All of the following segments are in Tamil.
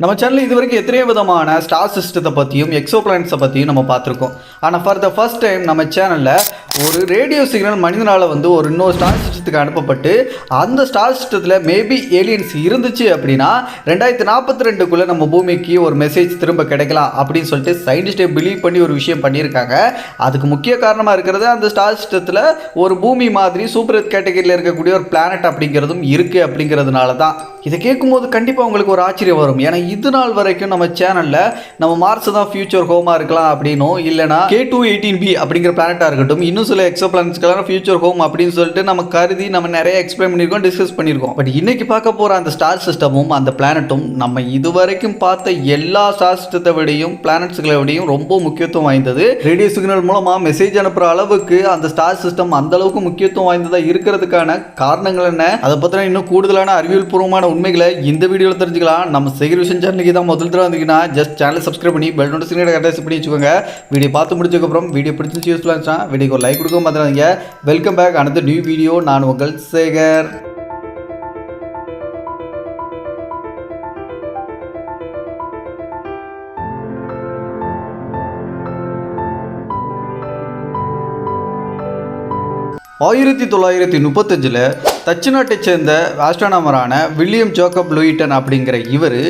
நம்ம சேனல் இது வரைக்கும் எத்தனையோ விதமான ஸ்டார் சிஸ்டத்தை பற்றியும் எக்ஸோ பிளான்ஸை பற்றியும் நம்ம பார்த்துருக்கோம். ஆனால் ஃபார் த ஃபர்ஸ்ட் டைம் நம்ம சேனலில் ஒரு ரேடியோ சிக்னல் மனிதனால் வந்து ஒரு இன்னொரு ஸ்டார் சிஸ்டத்துக்கு அனுப்பப்பட்டு அந்த ஸ்டார் சிஸ்டத்தில் மேபி ஏலியன்ஸ் இருந்துச்சு அப்படின்னா ரெண்டாயிரத்தி நாற்பத்தி ரெண்டுக்குள்ளே நம்ம பூமிக்கு ஒரு மெசேஜ் திரும்ப கிடைக்கலாம் அப்படின்னு சொல்லிட்டு சயின்டிஸ்டே பிலீவ் பண்ணி ஒரு விஷயம் பண்ணியிருக்காங்க. அதுக்கு முக்கிய காரணமாக இருக்கிறது அந்த ஸ்டார் சிஸ்டத்தில் ஒரு பூமி மாதிரி சூப்பர் கேட்டகரியில் இருக்கக்கூடிய ஒரு பிளானட் அப்படிங்கிறதும் இருக்குது அப்படிங்கிறதுனால தான் இதை கேட்கும்போது கண்டிப்பாக உங்களுக்கு ஒரு ஆச்சரியம் வரும். ஏன்னா இது நாள் வரைக்கும் நம்ம சேனலில் நம்ம மார்ஸ் தான் ஃபியூச்சர் ஹோமாக இருக்கலாம் அப்படின்னும் இல்லைனா கே டூ எயிட்டீன் பி அப்படிங்கிற பிளானட்டாக இருக்கட்டும் இன்னும் சில எக்ஸோ பிளானட்ஸ்க்கெல்லாம் ஃபியூச்சர் ஹோம் அப்படின்னு சொல்லிட்டு நம்ம கருதி நம்ம நிறைய எக்ஸ்பிளைன் பண்ணியிருக்கோம் டிஸ்கஸ் பண்ணியிருக்கோம். பட் இன்னைக்கு பார்க்க போகிற அந்த ஸ்டார் சிஸ்டமும் அந்த பிளானட்டும் நம்ம இது வரைக்கும் பார்த்த எல்லா ஸ்டார் சிஸ்டத்தை விடையும் பிளானட்ஸ்களை விடையும் ரொம்ப முக்கியத்துவம் வாய்ந்தது. ரேடியோ சிக்னல் மூலமாக மெசேஜ் அனுப்புகிற அளவுக்கு அந்த ஸ்டார் சிஸ்டம் அந்த அளவுக்கு முக்கியத்துவம் வாய்ந்ததாக இருக்கிறதுக்கான காரணங்கள் என்ன? அதை பற்றின இன்னும் கூடுதலான அறிவியல் பூர்வமான உண்மைகளை இந்த வீடியோவில் தெரிஞ்சுக்கலாம். நம்ம சேகர் விஷன் சேனலுக்கு தான் முதல் தடவை வந்தீங்கன்னா ஜஸ்ட் சேனலை சப்ஸ்கிரைப் பண்ணி பெல் நோட்டிஃபிகேஷன் கரெக்டாக பண்ணி வச்சுக்கோங்க. வீடியோ பார்த்து முடிச்சதுக்கப்புறம் வீடியோ பிடிச்சி யூஸ்ஃபுல்லாக இருந்துச்சுன்னா வீடியோக்கு ஒரு லைக் கொடுக்க மாத்திராதீங்க வெல்கம் பேக் அடுத்த நியூ வீடியோ நான் உங்கள் சேகர். ஆயிரத்தி தொள்ளாயிரத்தி முப்பத்தஞ்சில் தச்சு நாட்டைச் சேர்ந்த ஆஸ்ட்ரானமரான வில்லியம் ஜோக்கப் லூயிட்டன் அப்படிங்கிற இவர்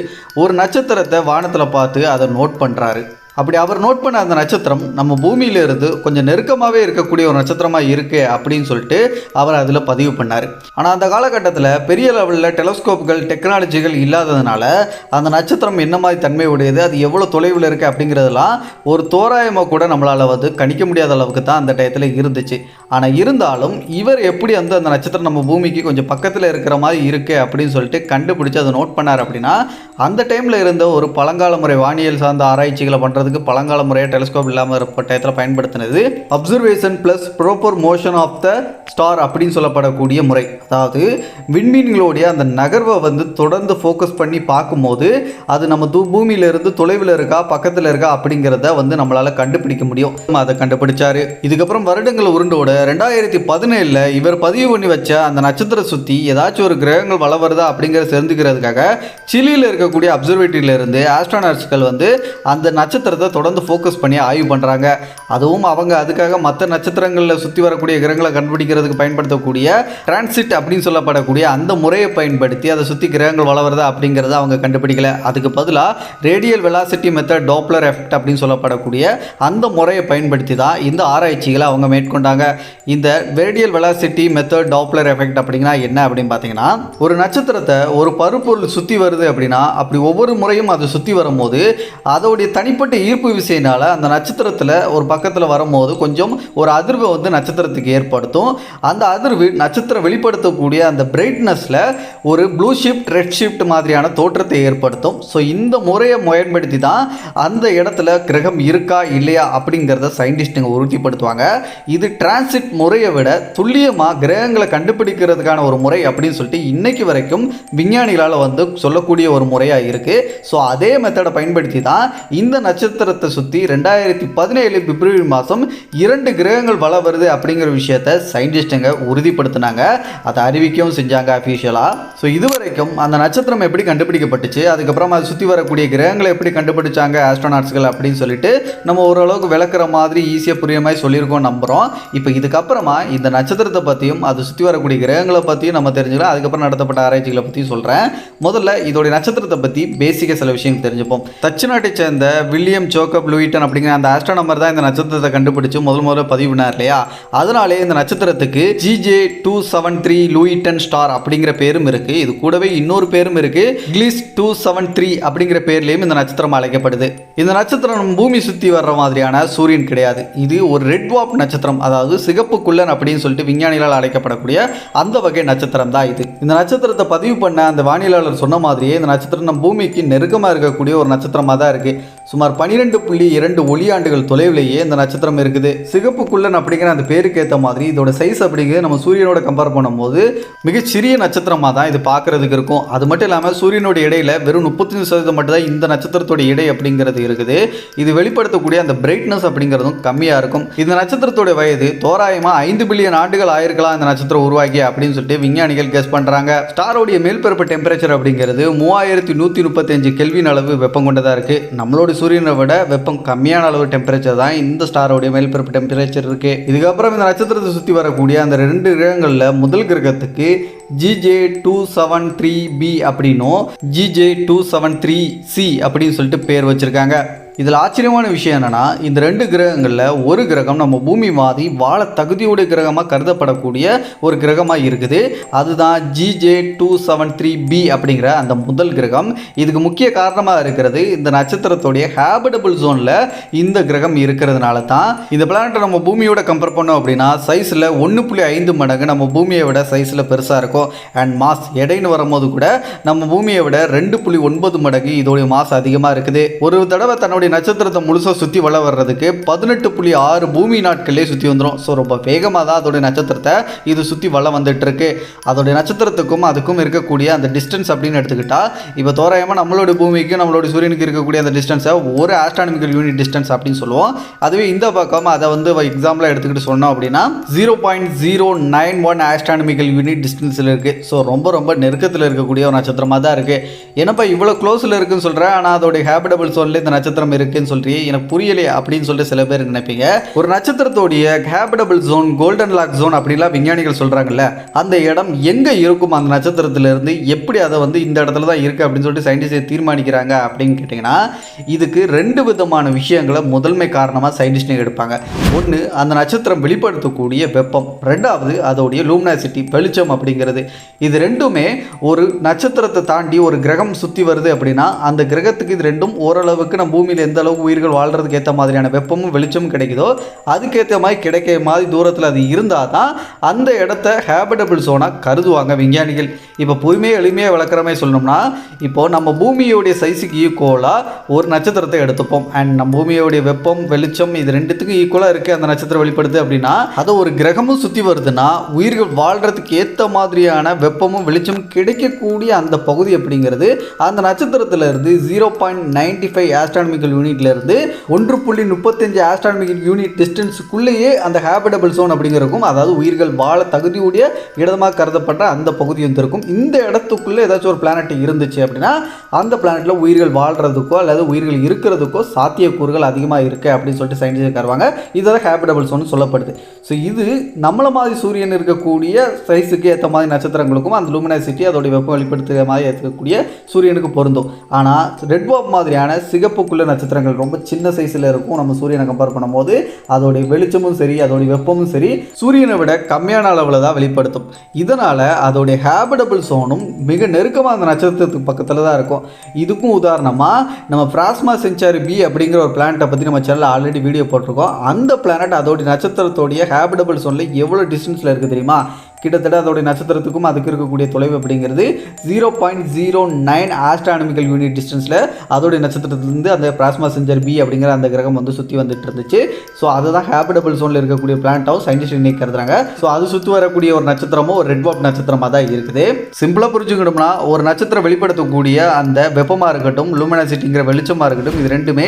ஒரு நட்சத்திரத்தை வானத்தில் பார்த்து அதை நோட் பண்ணுறாரு அப்படி அவர் நோட் பண்ண அந்த நட்சத்திரம் நம்ம பூமியில இருந்து கொஞ்சம் நெருக்கமாகவே இருக்கக்கூடிய ஒரு நட்சத்திரமாக இருக்குது அப்படின்னு சொல்லிட்டு அவர் அதில் பதிவு பண்ணார். ஆனால் அந்த காலகட்டத்தில் பெரிய லெவலில் டெலஸ்கோப்புகள் டெக்னாலஜிகள் இல்லாததுனால அந்த நட்சத்திரம் என்ன மாதிரி தன்மை உடையது அது எவ்வளோ தொலைவில் இருக்குது அப்படிங்கிறதெல்லாம் ஒரு தோராயமாக கூட நம்மளால் வந்து கணிக்க முடியாத அளவுக்கு தான் அந்த டயத்தில் இருந்துச்சு. ஆனால் இருந்தாலும் இவர் எப்படி வந்து அந்த நட்சத்திரம் நம்ம பூமிக்கு கொஞ்சம் பக்கத்தில் இருக்கிற மாதிரி இருக்குது அப்படின்னு சொல்லிட்டு கண்டுபிடிச்சி அதை நோட் பண்ணார் அப்படின்னா அந்த டைமில் இருந்த ஒரு பழங்கால முறை வானியல் சார்ந்த ஆராய்ச்சிகளை பண்ணுறதுக்கு பழங்கால முறையாக டெலிஸ்கோப் இல்லாமல் இருப்ப டயத்தில் பயன்படுத்தினது observation plus proper motion of the star அப்படின்னு சொல்லப்படக்கூடிய முறை. அதாவது விண்மீன்களுடைய அந்த நகர்வை வந்து தொடர்ந்து ஃபோக்கஸ் பண்ணி பார்க்கும்போது அது நம்ம தூ பூமியிலிருந்து தொலைவில் இருக்கா பக்கத்தில் இருக்கா அப்படிங்கிறத வந்து நம்மளால் கண்டுபிடிக்க முடியும். அதை கண்டுபிடிச்சாரு. இதுக்கப்புறம் வருடங்கள் உருண்டோட ரெண்டாயிரத்தி பதினேழில் இவர் பதிவு பண்ணி வச்ச அந்த நட்சத்திர சுற்றி ஏதாச்சும் ஒரு கிரகங்கள் வள வருதா அப்படிங்கிறத தெரிஞ்சுக்கிறதுக்காக சிலியில் இருக்கக்கூடிய அப்சர்வேட்டரியில இருந்து வந்து அந்த நட்சத்திரத்தை தொடர்ந்து ஃபோக்கஸ் பண்ணி ஆய்வு பண்ணுறாங்க அதுவும் அவங்க அதுக்காக மற்ற நட்சத்திரங்களில் சுற்றி வரக்கூடிய கிரகங்களை கண்டுபிடிக்கிறது கண்டுபிடிக்கிறதுக்கு பயன்படுத்தக்கூடிய டிரான்சிட் அப்படின்னு சொல்லப்படக்கூடிய அந்த முறையை பயன்படுத்தி அதை சுற்றி கிரகங்கள் வளருதா அப்படிங்கிறத அவங்க கண்டுபிடிக்கல. அதுக்கு பதிலாக radial velocity method Doppler effect அப்படின்னு சொல்லப்படக்கூடிய அந்த முறையை பயன்படுத்தி தான் இந்த ஆராய்ச்சிகளை அவங்க மேற்கொண்டாங்க. இந்த radial velocity method Doppler effect அப்படின்னா என்ன அப்படின்னு பார்த்தீங்கன்னா ஒரு நட்சத்திரத்தை ஒரு பருப்பொருள் சுற்றி வருது அப்படின்னா அப்படி ஒவ்வொரு முறையும் அது சுற்றி வரும்போது அதோடைய தனிப்பட்ட ஈர்ப்பு விசையினால் அந்த நட்சத்திரத்தில் ஒரு பக்கத்தில் வரும்போது கொஞ்சம் ஒரு அதிர்வை வந்து நட்சத்திரத்துக்கு ஏற்படுத்தும். அந்த அதிர்வு நட்சத்திரம் வெளிப்படுத்தக்கூடிய அந்த பிரைட்னஸில் ஒரு ப்ளூ ஷிஃப்ட் ரெட் ஷிஃப்ட் மாதிரியான தோற்றத்தை ஏற்படுத்தும். ஸோ இந்த முறையை பயன்படுத்தி தான் அந்த இடத்துல கிரகம் இருக்கா இல்லையா அப்படிங்கிறத சயின்டிஸ்ட்டுங்க உறுதிப்படுத்துவாங்க. இது டிரான்சிட் முறையை விட துல்லியமாக கிரகங்களை கண்டுபிடிக்கிறதுக்கான ஒரு முறை அப்படின்னு சொல்லிட்டு இன்னைக்கு வரைக்கும் விஞ்ஞானிகளால் வந்து சொல்லக்கூடிய ஒரு முறையாக இருக்குது ஸோ அதே மெத்தடை பயன்படுத்தி தான் இந்த நட்சத்திரத்தை சுற்றி ரெண்டாயிரத்தி பதினேழு பிப்ரவரி மாதம் இரண்டு கிரகங்கள் வள வருது அப்படிங்கிற விஷயத்த சயின்டிஸ்ட்டுங்க உறுதிப்படுத்தினாங்க. அதை அறிவிக்கவும் செஞ்சாங்க அஃபீஷியலாக ஸோ இதுவரைக்கும் அந்த நட்சத்திரம் எப்படி கண்டுபிடிக்கப்பட்டுச்சு அதுக்கப்புறம் அதை சுற்றி வரக்கூடிய கிரகங்களை எப்படி கண்டுபிடிச்சாங்க ஆஸ்ட்ரோநாட்ஸ்கள் அப்படின்னு சொல்லிட்டு நம்ம ஓரளவுக்கு விளக்குற மாதிரி ஈஸியாக புரிய மாதிரி சொல்லியிருக்கோம் நம்புகிறோம் இப்போ இதுக்கப்புறமா இந்த நட்சத்திரத்தை பற்றியும் அதை சுற்றி வரக்கூடிய கிரகங்களை பற்றியும் நம்ம தெரிஞ்சுக்கலாம். அதுக்கப்புறம் நடத்தப்பட்ட ஆராய்ச்சிகளை பற்றியும் சொல்கிறேன் முதல்ல இதோடைய நட்சத்திரத்தை பற்றி பேசிக்காக சில விஷயங்கள் தெரிஞ்சுப்போம். தச்சு நாட்டை சேர்ந்த வில்லியம் ஜோக்கப் லூயிட்டன் அப்படிங்கிற அந்த ஆஸ்ட்ரோனமர் தான் இந்த நட்சத்திரத்தை கண்டுபிடிச்சு முதல் முதல்ல பதிவு பண்ணார் இல்லையா? அதனாலே இந்த நட்சத்திரத்துக்கு GJ two seven three Luyten star அப்படிங்கிற பேரும் இருக்குது இது கூடவே இன்னொரு பேரும் இருக்குது கிளிஸ் டூ செவன் த்ரீ அப்படிங்கிற பேர்லேயும் இந்த நட்சத்திரம் அழைக்கப்படுது. இந்த நட்சத்திரம் பூமி சுற்றி வர்ற மாதிரியான சூரியன் கிடையாது. இது ஒரு ரெட் வாப் நட்சத்திரம். அதாவது சிகப்பு குள்ளன் அப்படின்னு சொல்லிட்டு விஞ்ஞானிகளால் அழைக்கப்படக்கூடிய அந்த வகை நட்சத்திரம் தான் இது. இந்த நட்சத்திரத்தை பதிவு பண்ண அந்த வானிலாளர் சொன்ன மாதிரியே இந்த நட்சத்திரம் நம்ம பூமிக்கு நெருக்கமாக இருக்கக்கூடிய ஒரு நட்சத்திரமாக தான் இருக்குது சுமார் பன்னிரெண்டு புள்ளி இரண்டு ஒளியாண்டுகள் தொலைவிலேயே இந்த நட்சத்திரம் இருக்குது. சிகப்புக்குள்ளன் அப்படிங்கிற அந்த பேருக்கு ஏற்ற மாதிரி இதோட சைஸ் அப்படிங்கிறது நம்ம சூரியனோட கம்பேர் பண்ணும்போது மிகச்சிறிய நட்சத்திரமாக தான் இது பார்க்கறதுக்கு இருக்கும். அது மட்டும் இல்லாமல் சூரியனோட இடையில வெறும் முப்பத்தஞ்சு சதவீதம் மட்டும் தான் இந்த நட்சத்திரத்தோட இடை அப்படிங்கிறது இருக்குது. இது வெளிப்படுத்தக்கூடிய அந்த பிரைட்னஸ் அப்படிங்கிறதும் கம்மியாக இருக்கும். இந்த நட்சத்திரத்தோட வயது தோராயமாக ஐந்து பில்லியன் ஆண்டுகள் ஆயிருக்கலாம் இந்த நட்சத்திரம் உருவாகி அப்படின்னு சொல்லிட்டு விஞ்ஞானிகள் கெஸ் பண்ணுறாங்க ஸ்டாரோடைய மேல்பரப்பு டெம்பரேச்சர் அப்படிங்கிறது மூவாயிரத்தி நூற்றி முப்பத்தஞ்சு கெல்வின் அளவு வெப்பம் கொண்டதாக இருக்குது நம்மளோட சூரியனை விட வெப்பம் கம்மியான அளவு டெம்பரேச்சர் தான் இந்த ஸ்டாரோடைய மேல்பரப்பு டெம்பரேச்சர் இருக்குது இதுக்கப்புறம் இந்த நட்சத்திரத்தை சுற்றி வரக்கூடிய அந்த ரெண்டு கிரகங்களில் முதல் கிரகத்துக்கு GJ two seven three B அப்படின்னும் GJ two seven three C அப்படின்னு சொல்லிட்டு பேர் வச்சுருக்காங்க. இதில் ஆச்சரியமான விஷயம் என்னென்னா இந்த ரெண்டு கிரகங்களில் ஒரு கிரகம் நம்ம பூமி மாதிரி வாழ தகுதியுடைய கிரகமாக கருதப்படக்கூடிய ஒரு கிரகமாக இருக்குது. அதுதான் GJ two seven three B அப்படிங்கிற அந்த முதல் கிரகம். இதுக்கு முக்கிய காரணமாக இருக்கிறது இந்த நட்சத்திரத்துடைய ஹேபிடபிள் ஜோனில் இந்த கிரகம் இருக்கிறதுனால தான். இந்த பிளானட்டை நம்ம பூமியோட கம்பேர் பண்ணோம் அப்படின்னா சைஸில் ஒன்று புள்ளி ஐந்து மடங்கு நம்ம பூமியை விட சைஸில் பெருசாக இருக்கும். அண்ட் மாஸ் எடைன்னு வரும்போது கூட நம்ம பூமியை விட ரெண்டு புள்ளி ஒன்பது மடங்கு இதோடைய மாஸ் அதிகமாக இருக்குது. ஒரு தடவை தன்னுடைய நட்சத்திரத்தை முழுசாக சுற்றி வள வர்றதுக்கு பதினெட்டு புள்ளி ஆறு பூமி நாட்களே சுற்றி வந்துடும் ஸோ ரொம்ப வேகமாக தான் அதோடைய நட்சத்திரத்தை இது சுற்றி வள வந்துட்டு இருக்கு அதோடைய நட்சத்திரத்துக்கும் அதுக்கும் இருக்கக்கூடிய அந்த டிஸ்டன்ஸ் அப்படின்னு எடுத்துக்கிட்டால் இப்போ தோராயமாக நம்மளோட பூமிக்கும் நம்மளோட சூரியனுக்கு இருக்கக்கூடிய அந்த டிஸ்டன்ஸை ஒரு ஆஸ்ட்ரானமிக்கல் யூனிட் டிஸ்டன்ஸ் அப்படின்னு சொல்லுவோம். அதுவே இந்த பக்கம் அதை வந்து எக்ஸாம்பிளாக எடுத்துக்கிட்டு சொன்னோம் அப்படின்னா zero point zero nine one astronomical unit டிஸ்டன்ஸில் இருக்குது ஸோ ரொம்ப ரொம்ப நெருக்கத்தில் இருக்கக்கூடிய ஒரு நட்சத்திரமாக தான் இருக்குது என்னப்பா இவ்வளோ க்ளோஸில் இருக்குன்னு சொல்கிறேன் ஆனால் அதோடைய ஹேபிடபிள் சோனில் இந்த நட்சத்திரம் இருக்குன்னு சொல்றீங்க எனக்கு புரியலையே அப்படின்னு சொல்லிட்டு சில பேர் நினைப்பீங்க. ஒரு நட்சத்திரத்தோடைய habitable zone golden lock zone அப்படிலாம் விஞ்ஞானிகள் சொல்கிறாங்கல்ல அந்த இடம் எங்கே இருக்கும் அந்த நட்சத்திரத்துல இருந்து எப்படி அதை வந்து இந்த இடத்துல தான் இருக்குது அப்படின்னு சொல்லிட்டு சயின்டிஸ்ட் தீர்மானிக்கிறாங்க அப்படின்னு கேட்டிங்கன்னா இதுக்கு ரெண்டு விதமான விஷயங்களை முதன்மை காரணமாக சயின்டிஸ்ட் எடுப்பாங்க. ஒன்று அந்த நட்சத்திரம் வெளிப்படுத்தக்கூடிய வெப்பம். ரெண்டாவது அதோடைய லூமினாசிட்டி வெளிச்சம் அப்படிங்கிறது. இது ரெண்டுமே ஒரு நட்சத்திரத்தை தாண்டி ஒரு கிரகம் சுற்றி வருது அப்படின்னா அந்த கிரகத்துக்கு இது ரெண்டும் ஓரளவுக்கு நம்ம பூமியில் எந்த அளவுக்கு உயிர்கள் வாழ்கிறதுக்கு ஏற்ற மாதிரியான வெப்பமும் வெளிச்சமும் கிடைக்குதோ அதுக்கேற்ற மாதிரி கிடைக்கிற மாதிரி தூரத்தில் அது இருந்தால் தான் அந்த இடத்த ஹேபிடபிள் ஜோனாக கருதுவாங்க விஞ்ஞானிகள். இப்போ பொறுமையாக எளிமையாக விளக்குற மாதிரி சொல்லணும்னா இப்போது நம்ம பூமியோடைய சைஸுக்கு ஈக்குவலாக ஒரு நட்சத்திரத்தை எடுத்துப்போம். அண்ட் நம்ம பூமியோடைய வெப்பம் வெளிச்சம் இது ரெண்டுத்துக்கும் ஈக்குவலாக இருக்குது அந்த நட்சத்திரம் வெளிப்படுது அப்படின்னா அதை ஒரு கிரகமும் சுற்றி வருதுன்னா உயிர்கள் வாழ்கிறதுக்கு ஏற்ற மாதிரியான வெப்பமும் வெளிச்சமும் கிடைக்கக்கூடிய அந்த பகுதி அப்படிங்கிறது அந்த நட்சத்திரத்தில் இருந்து zero point ninety five astronomical யூனிட்லேருந்து ஒன்று புள்ளி முப்பத்தஞ்சு ஆஸ்ட்ரானமிக்கல் யூனிட் டிஸ்டன்ஸுக்குள்ளேயே அந்த ஹேபிடபிள் ஜோன் அப்படிங்கிறக்கும் அதாவது உயிர்கள் வாழ தகுதியுடைய இடமாக கருதப்பட்ட அந்த பகுதி வந்து இருக்கும். இந்த இடத்துக்குள்ளே ஏதாச்சும் ஒரு பிளானட் இருந்துச்சு அப்படின்னா அந்த பிளானட்டில் உயிர்கள் வாழ்கிறதுக்கோ அல்லது உயிர்கள் இருக்கிறதுக்கோ சாத்தியக்கூறுகள் அதிகமாக இருக்குது அப்படின்னு சொல்லிட்டு சயின்டிஸ்ட் கருவாங்க இதெல்லாம் ஹேபிடபிள் ஜோன் சொல்லப்படுது. ஸோ இது நம்மள மாதிரி சூரியன் இருக்கக்கூடிய சைஸுக்கு ஏற்ற மாதிரி நட்சத்திரங்களுக்கும் அந்த லூமினாசிட்டி அதோடைய வெப்பம் வெளிப்படுத்துகிற மாதிரி இருக்கக்கூடிய சூரியனுக்கு பொருந்தும். ஆனால் ரெட் பாப் மாதிரியான சிகப்புக்குள்ள நட்சத்திரம் நட்சத்திரங்கள் ரொம்ப சின்ன சைஸில் இருக்கும். நம்ம சூரியனை கம்பேர் பண்ணும்போது அதோடைய வெளிச்சமும் சரி அதோடைய வெப்பமும் சரி சூரியனை விட கம்மியான அளவில் தான் வெளிப்படுத்தும். இதனால் அதோடைய ஹேபிடபிள் சோனும் மிக நெருக்கமாக அந்த நட்சத்திரத்துக்கு பக்கத்தில் தான் இருக்கும். இதுக்கும் உதாரணமாக நம்ம பிராஸ்மா செஞ்சாரி பி அப்படிங்கிற ஒரு பிளானட்டை பற்றி நம்ம சேனலில் ஆல்ரெடி வீடியோ போட்டிருக்கோம். அந்த பிளானட் அதோடைய நட்சத்திரத்தோடைய ஹேபிடபிள் சோனில் எவ்வளோ டிஸ்டன்ஸில் இருக்குது தெரியுமா? கிட்டத்தட்ட அதோடைய நட்சத்திரத்துக்கும் அதுக்கு இருக்கக்கூடிய தொலைவு அப்படிங்கிறது zero point zero nine astronomical unit டிஸ்டன்ஸில் அதோடைய நட்சத்திரத்துலேருந்து அந்த பிளாஸ்மா செஞ்சர் பி அப்படிங்கிற அந்த கிரகம் வந்து சுற்றி வந்துட்டு இருந்துச்சு. ஸோ அதுதான் ஹேபிடபிள் சோனில் இருக்கக்கூடிய பிளான்ட்டாகவும் சயின்டிஸ்ட் இன்னைக்கு கருதுறாங்க. ஸோ அது சுற்றி வரக்கூடிய ஒரு நட்சத்திரமும் ஒரு ரெட் வாப் நட்சத்திரமாக தான் இருக்குது. சிம்பிளாக புரிஞ்சுக்கணும்னா ஒரு நட்சத்திரம் வெளிப்படுத்தக்கூடிய அந்த வெப்பமாக இருக்கட்டும் லூமினாசிட்டிங்கிற வெளிச்சமாக இருக்கட்டும் இது ரெண்டுமே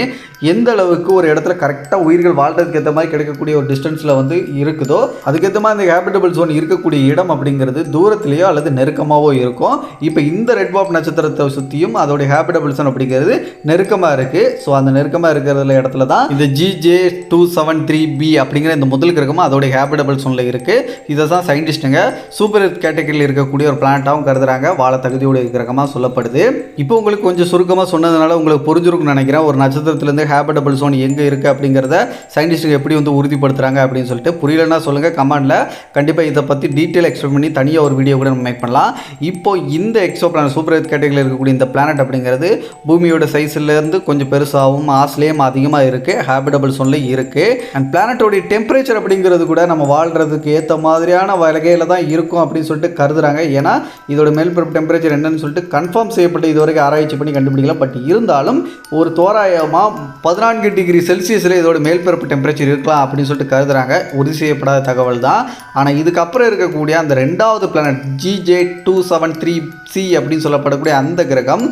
எந்த அளவுக்கு ஒரு இடத்துல கரெக்டாக உயிர்கள் வாழ்றதுக்கு ஏற்ற மாதிரி கிடைக்கக்கூடிய ஒரு டிஸ்டன்ஸில் வந்து இருக்குதோ அதுக்கேற்ற மாதிரி அந்த ஹேபிடபிள் சோன் இருக்கக்கூடிய இடம் அப்படிங்கிறது தூரத்திலேயோ அல்லது நெருக்கமாகவோ இருக்கும். இப்போ இந்த ரெட் பாப் நட்சத்திரத்தை சுற்றியும் அதோடைய ஹேபிடபிள்ஸன் அப்படிங்கிறது நெருக்கமாக இருக்குது ஸோ அந்த நெருக்கமாக இருக்கிற இடத்துல தான் இந்த GJ two seven three B அப்படிங்கிற இந்த முதல் கிரகமும் அதோடைய ஹேபிடபிள் சோனில் இருக்குது இதை தான் சயின்டிஸ்ட்டுங்க சூப்பர் கேட்டகரியில் இருக்கக்கூடிய ஒரு பிளானட்டாகவும் கருதுகிறாங்க வாழ தகுதியுடைய கிரகமாக சொல்லப்படுது. இப்போ உங்களுக்கு கொஞ்சம் சுருக்கமாக சொன்னதுனால உங்களுக்கு புரிஞ்சிருக்கும்னு நினைக்கிறேன். ஒரு நட்சத்திரத்துலேருந்து ஹேபிடபிள் சோன் எங்கே இருக்குது அப்படிங்கிறத சயின்டிஸ்ட்டுங்க எப்படி வந்து உறுதிப்படுத்துகிறாங்க அப்படின்னு சொல்லிட்டு புரியலன்னா சொல்லுங்கள் கமெண்டில் கண்டிப்பாக இதை பற்றி டீட்டெயில் டீட்டெயில் எக்ஸ்பிளைன் பண்ணி தனியாக ஒரு வீடியோ கூட நம்ம மேக் பண்ணலாம். இப்போ இந்த எக்ஸோ பிளானட் சூப்பர் எர்த் கேட்டகரியில் இருக்கக்கூடிய இந்த பிளானட் அப்படிங்கிறது பூமியோட சைஸ்லேருந்து கொஞ்சம் பெருசாகவும் மாஸ்லேயும் அதிகமாக இருக்குது ஹேபிடபிள் சோன்லேயும் இருக்குது அண்ட் பிளானட்டோடைய டெம்பரேச்சர் அப்படிங்கிறது கூட நம்ம வாழ்கிறதுக்கு ஏற்ற மாதிரியான வகையில் தான் இருக்கும் அப்படின்னு சொல்லிட்டு கருதுறாங்க. ஏன்னா இதோட மேல்பரப்பு டெம்பரேச்சர் என்னன்னு சொல்லிட்டு கன்ஃபார்ம் செய்யப்பட்டு இது வரைக்கும் ஆராய்ச்சி பண்ணி கண்டுபிடிக்கலாம் பட் இருந்தாலும் ஒரு தோராயமாக பதினான்கு டிகிரி செல்சியஸில் இதோட மேல்பரப்பு டெம்பரேச்சர் இருக்கலாம் அப்படின்னு சொல்லிட்டு கருதுறாங்க. உறுதி செய்யப்படாத தகவல் தான். ஆனால் இதுக்கப்புறம் இருக்கக்கூடிய அந்த ரெண்டாவது planet GJ two seven three C அப்படின்னு சொல்லப்படக்கூடிய அந்த கிரகம்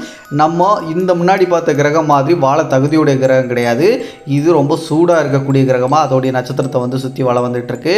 நம்ம இந்த முன்னாடி பார்த்த கிரகம் மாதிரி வாழ தகுதியுடைய கிரகம் கிடையாது. இது ரொம்ப சூடாக இருக்கக்கூடிய கிரகமாக அதோடைய நட்சத்திரத்தை வந்து சுற்றி வாழ வந்துட்டுருக்கு.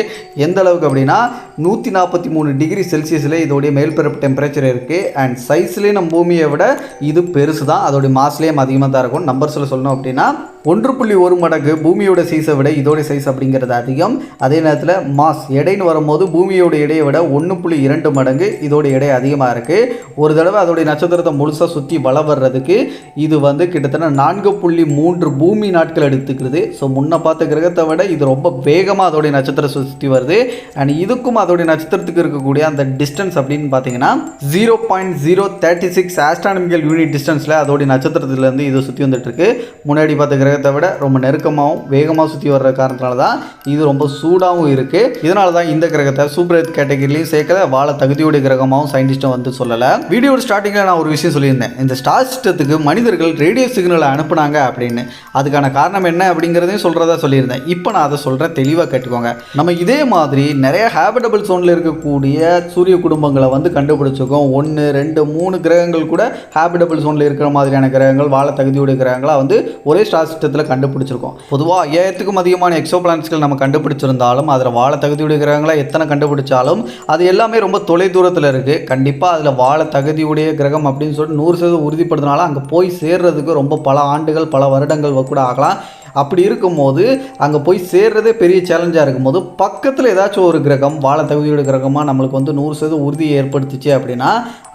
எந்த அளவுக்கு அப்படின்னா நூற்றி நாற்பத்தி மூணு டிகிரி செல்சியஸில் இதோடைய மேல்பரப்பு டெம்பரேச்சர் இருக்குது அண்ட் சைஸ்லேயே நம்ம பூமியை விட இது பெருசு தான் அதோடைய மாஸ்லேயும் அதிகமாக தான் இருக்கும். நம்பர்ஸில் சொல்லணும் அப்படின்னா ஒன்று புள்ளி ஒரு மடங்கு பூமியோட சைஸை விட இதோட சைஸ் அப்படிங்கிறது அதிகம். அதே நேரத்தில் மாஸ் எடைன்னு வரும்போது பூமியோட எடையை விட ஒன்று புள்ளி இரண்டு மடங்கு இதோட எடை அதிகமாக இருக்குது ஒரு தடவை அதோடைய நட்சத்திரத்தை முழுசாக சுற்றி வள வர்றதுக்கு இது வந்து கிட்டத்தட்ட நான்கு புள்ளி மூன்று பூமி நாட்கள் எடுத்துக்கிறது. ஸோ முன்னே பார்த்த கிரகத்தை விட இது ரொம்ப வேகமாக அதோடைய நட்சத்திரம் சுற்றி வருது. அண்ட் இதுக்கும் அதோடைய நட்சத்திரத்துக்கு இருக்கக்கூடிய அந்த டிஸ்டன்ஸ் அப்படின்னு பார்த்தீங்கன்னா zero point zero thirty six astronomical unit டிஸ்டன்ஸில் அதோடைய நட்சத்திரத்துலேருந்து இது சுற்றி வந்துட்டுருக்கு. முன்னாடி பார்த்த கிரகத்தை விட ரொம்ப நெருக்கமாகவும் வேகமாக சுற்றி வர்ற காரணத்தினால தான் இது ரொம்ப சூடாகவும் இருக்குது இதனால தான் இந்த கிரகத்தை சூப்பர் எர்த் கேட்டகரிலையும் சேர்க்கல வாழ தகுதியுடைய கிரகமாகவும் சயின்டிஸ்ட்டும் வந்து சொல்லலை. வீடியோட ஸ்டார்டிங்கில் நான் ஒரு விஷயம் சொல்லியிருந்தேன். இந்த ஸ்டார் சிஸ்டத்துக்கு மனிதர்கள் ரேடியோ சிக்னலை அனுப்புனாங்க அப்படின்னு. அதுக்கான காரணம் என்ன அப்படிங்கிறதையும் சொல்கிறதா சொல்லியிருந்தேன். இப்போ நான் அதை சொல்கிறேன் தெளிவாக கேட்டுக்கோங்க. நம்ம இதே மாதிரி நிறைய ஹேபிட்டபிள் சோனில் இருக்கக்கூடிய சூரிய குடும்பங்களை வந்து கண்டுபிடிச்சிருக்கோம். ஒன்று ரெண்டு மூணு கிரகங்கள் கூட ஹேபிட்டபிள் சோனில் இருக்கிற மாதிரியான கிரகங்கள் வாழ தகுதியுடைய கிரகங்களாக வந்து ஒரே ஸ்டார் சிஸ்டத்தில் கண்டுபிடிச்சிருக்கோம். பொதுவாக ஐயாயிரத்துக்கும் அதிகமான எக்ஸோ பிளான்ஸ்கள் நம்ம கண்டுபிடிச்சிருந்தாலும் அதில் வாழ தகுதியுடைய கிரகங்களை எத்தனை கண்டுபிடிச்சாலும் அது எல்லாமே ரொம்ப தொலை தூரத்தில் இருக்குது கண்டிப்பாக அதில் வாழ தகுதியுடைய கிரகம் அப்படின்னு சொல்லிட்டு நூறு சதவீதம் உறுதிப்படுத்தினாலும் அங்கே போய் சேர்றதுக்கு ரொம்ப பல ஆண்டுகள் பல வருடங்கள் கூட ஆகலாம். அப்படி இருக்கும்போது அங்கே போய் சேர்றதே பெரிய சேலஞ்சாக இருக்கும்போது பக்கத்தில் ஏதாச்சும் ஒரு கிரகம் வாழ தகுதியோட கிரகமாக நம்மளுக்கு வந்து நூறு சதவீதம் உறுதியை ஏற்படுத்துச்சு அப்படின்னா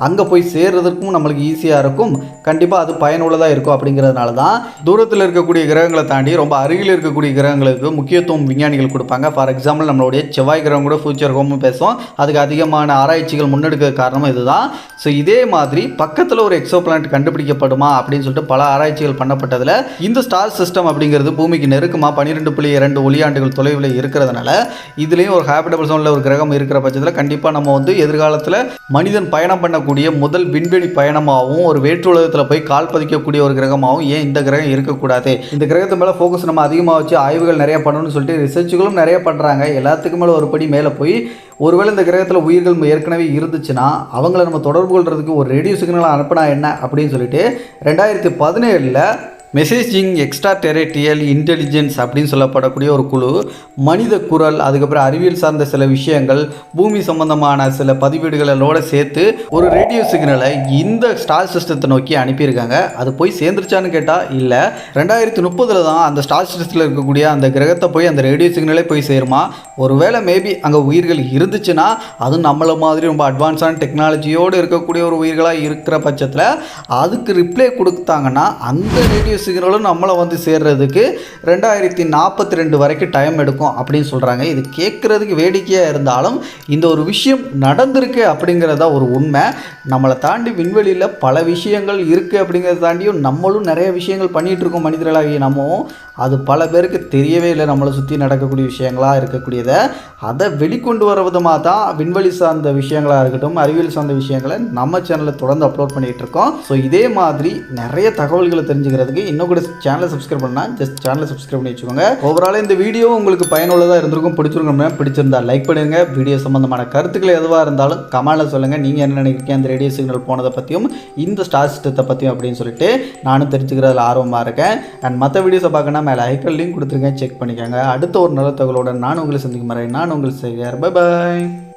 அங்கே போய் சேர்றதுக்கும் நம்மளுக்கு ஈஸியாக இருக்கும். கண்டிப்பாக அது பயனுள்ளதாக இருக்கும் அப்படிங்கிறதுனால தான் தூரத்தில் இருக்கக்கூடிய கிரகங்களை தாண்டி ரொம்ப அருகில் இருக்கக்கூடிய கிரகங்களுக்கு முக்கியத்துவம் விஞ்ஞானிகள் கொடுப்பாங்க. ஃபார் எக்ஸாம்பிள் நம்மளுடைய செவ்வாய் கிரகம் கூட ஃபியூச்சர் ஹோம்னு பேசுவோம். அதுக்கு அதிகமான ஆராய்ச்சிகள் முன்னெடுக்க காரணம் இதுதான். ஸோ இதே மாதிரி பக்கத்தில் ஒரு எக்ஸோ பிளான்ட் கண்டுபிடிக்கப்படுமா அப்படின்னு சொல்லிட்டு பல ஆராய்ச்சிகள் பண்ணப்பட்டதில் இந்த ஸ்டார் சிஸ்டம் அப்படிங்கிறது பூமிக்கு நெருக்கமாக பன்னிரெண்டு புள்ளி இரண்டு ஒளியாண்டுகள் தொலைவில் இருக்கிறதுனால இதுலேயும் ஒரு ஹேபிடபிள் சோனில் ஒரு கிரகம் இருக்கிற பட்சத்தில் கண்டிப்பாக நம்ம வந்து எதிர்காலத்தில் மனிதன் பயணம் பண்ணக்கூடிய முதல் விண்வெளி பயணமாகவும் ஒரு வேற்று உலகத்தில் போய் கால் பதிக்கக்கூடிய ஒரு கிரகமாகவும் ஏன் இந்த கிரகம் இருக்கக்கூடாது? இந்த கிரகத்து மேலே ஃபோக்கஸ் நம்ம அதிகமாக வச்சு ஆய்வுகள் நிறைய பண்ணணும்னு சொல்லிட்டு ரிசர்ச்சுகளும் நிறைய பண்ணுறாங்க எல்லாத்துக்கும் மேலே ஒரு படி மேலே போய் ஒருவேளை இந்த கிரகத்தில் உயிர்கள் ஏற்கனவே இருந்துச்சுன்னா அவங்கள நம்ம தொடர்பு கொள்றதுக்கு ஒரு ரேடியோ சிக்னல் அனுப்பினா என்ன அப்படின்னு சொல்லிட்டு ரெண்டாயிரத்தி பதினேழில் மெசேஜிங் எக்ஸ்ட்ரா டெரிட்டியல் இன்டெலிஜென்ஸ் அப்படின்னு சொல்லப்படக்கூடிய ஒரு குழு மனித குரல் அதுக்கப்புறம் அறிவியல் சார்ந்த சில விஷயங்கள் பூமி சம்பந்தமான சில பதிவேடுகளோட சேர்த்து ஒரு ரேடியோ சிக்னலை இந்த ஸ்டார் சிஸ்டத்தை நோக்கி அனுப்பியிருக்காங்க. அது போய் சேர்ந்துருச்சான்னு கேட்டால் இல்லை. ரெண்டாயிரத்தி முப்பதில் தான் அந்த ஸ்டார் சிஸ்டத்தில் இருக்கக்கூடிய அந்த கிரகத்தை போய் அந்த ரேடியோ சிக்னலே போய் சேருமா. ஒருவேளை மேபி அங்கே உயிர்கள் இருந்துச்சுன்னா அதுவும் நம்மள மாதிரி ரொம்ப அட்வான்ஸான டெக்னாலஜியோடு இருக்கக்கூடிய ஒரு உயிர்களாக இருக்கிற பட்சத்தில் அதுக்கு ரிப்ளை கொடுத்தாங்கன்னா அந்த ரேடியோ சிக்னலும் நம்மளை வந்து சேர்றதுக்கு ரெண்டாயிரத்தி நாற்பத்தி ரெண்டு வரைக்கும் டைம் எடுக்கும் அப்படின்னு சொல்கிறாங்க இது கேட்குறதுக்கு வேடிக்கையாக இருந்தாலும் இந்த ஒரு விஷயம் நடந்திருக்கு அப்படிங்கிறதா ஒரு உண்மை. நம்மளை தாண்டி விண்வெளியில் பல விஷயங்கள் இருக்குது அப்படிங்கிறத தாண்டியும் நம்மளும் நிறைய விஷயங்கள் பண்ணிகிட்டு இருக்கோம் மனிதர்களாகிய நம்மவும் அது பல பேருக்கு தெரியவே இல்லை நம்மளை சுற்றி நடக்கக்கூடிய விஷயங்களாக இருக்கக்கூடியதை. அதை வெளிக்கொண்டு வர விதமாக தான் விண்வெளி சார்ந்த விஷயங்களாக இருக்கட்டும் அறிவியல் சார்ந்த விஷயங்களை நம்ம சேனலில் தொடர்ந்து அப்லோட் பண்ணிகிட்டு இருக்கோம். ஸோ இதே மாதிரி நிறைய தகவல்களை தெரிஞ்சுக்கிறதுக்கு இன்னும் கூட சேனலை சப்ஸ்கிரைப் பண்ணால் ஜஸ்ட் சேனலை சப்ஸ்கிரைப் பண்ணி வச்சுக்கோங்க. ஓவரால் இந்த வீடியோ உங்களுக்கு பயனுள்ளதாக இருந்திருக்கும் பிடிச்சிருக்கும் பிடிச்சிருந்தா லைக் பண்ணுங்க. வீடியோ சம்மந்தமான கருத்துக்கள் எதுவாக இருந்தாலும் கமெண்டில் சொல்லுங்கள் நீங்கள் என்ன நினைக்கிறீங்க? அந்த ரேடியோ சிக்னல் போனதை பற்றியும் இந்த ஸ்டார் சிஸ்டத்தை பற்றியும் அப்படின்னு சொல்லிட்டு நானும் தெரிஞ்சுக்கிறதுல ஆர்வமாக இருக்கேன். அண்ட் மற்ற வீடியோஸை பார்க்கணும் மேலே ஐக்கல் லிங்க் கொடுத்துருக்கேன். செக் பண்ணிக்கோங்க. அடுத்த ஒரு நல்ல தகவலோட நான் உங்களை சந்திக்கும் மாறேன் நான் உங்கள் சேகர் பை பாய்